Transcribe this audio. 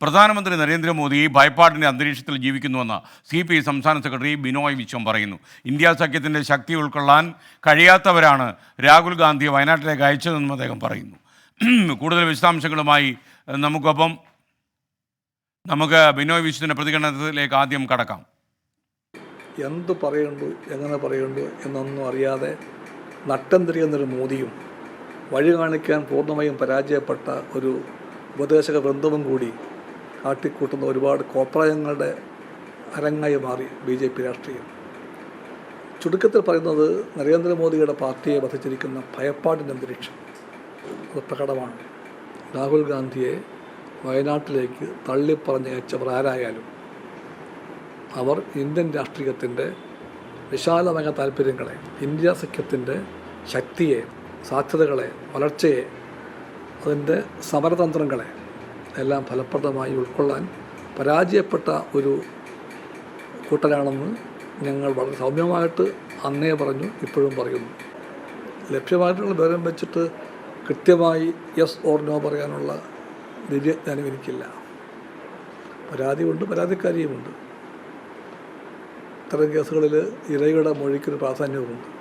പ്രധാനമന്ത്രി നരേന്ദ്രമോദി ഭയപ്പാടിന്റെ അന്തരീക്ഷത്തിൽ ജീവിക്കുന്നുവെന്ന് C P I സംസ്ഥാന സെക്രട്ടറി ബിനോയ് വിശ്വം പറയുന്നു. ഇന്ത്യ സഖ്യത്തിന്റെ ശക്തി ഉൾക്കൊള്ളാൻ കഴിയാത്തവരാണ് രാഹുൽ ഗാന്ധി വയനാട്ടിലേക്ക് അയച്ചതെന്നും അദ്ദേഹം പറയുന്നു. കൂടുതൽ വിശദാംശങ്ങളുമായി നമുക്കൊപ്പം നമുക്ക് ബിനോയ് വിശ്വത്തിന്റെ പ്രതികരണത്തിലേക്ക് ആദ്യം കടക്കാം. എന്ത് പറയുന്നു എങ്ങനെ പറയുന്നു എന്നൊന്നും അറിയാതെ നട്ടം തിരിയുന്നൊരു മോദിയും വഴി കാണിക്കാൻ പൂർണമായും പരാജയപ്പെട്ട ഒരു ഉപദേശക വൃന്ദവും കൂടി കാട്ടിക്കൂട്ടുന്ന ഒരുപാട് കോപ്രായങ്ങളുടെ അരങ്ങായി മാറി ബി ജെ പി രാഷ്ട്രീയം. ചുരുക്കത്തിൽ പറയുന്നത് നരേന്ദ്രമോദിയുടെ പാർട്ടിയെ വധിച്ചിരിക്കുന്ന ഭയപ്പാടിന്റെ അന്തരീക്ഷം. അത് പ്രകടമാണ്. രാഹുൽ ഗാന്ധിയെ വയനാട്ടിലേക്ക് തള്ളിപ്പറഞ്ഞയച്ചവർ ആരായാലും അവർ ഇന്ത്യൻ രാഷ്ട്രീയത്തിന്റെ വിശാലമായ താല്പര്യങ്ങളെ ഇന്ത്യ സഖ്യത്തിന്റെ ശക്തിയെ സാധ്യതകളെ വളർച്ചയെ അതിന്റെ സമരതന്ത്രങ്ങളെ എല്ലാം ഫലപ്രദമായി ഉൾക്കൊള്ളാൻ പരാജയപ്പെട്ട ഒരു കൂട്ടരാണെന്ന് ഞങ്ങൾ വളരെ സൗമ്യമായിട്ട് അന്നേ പറഞ്ഞു ഇപ്പോഴും പറയുന്നു. ലഭ്യമായിട്ടുള്ള വിവരം വെച്ചിട്ട് കൃത്യമായി യെസ് ഓർ നോ പറയാനുള്ള ദിവ്യജ്ഞാനം എനിക്കില്ല പരാതിയുണ്ട് പരാതിക്കാരിയുമുണ്ട് ഇത്തരം കേസുകളിൽ ഇരയുടെ മൊഴിക്കൊരു പ്രാധാന്യവുമുണ്ട്.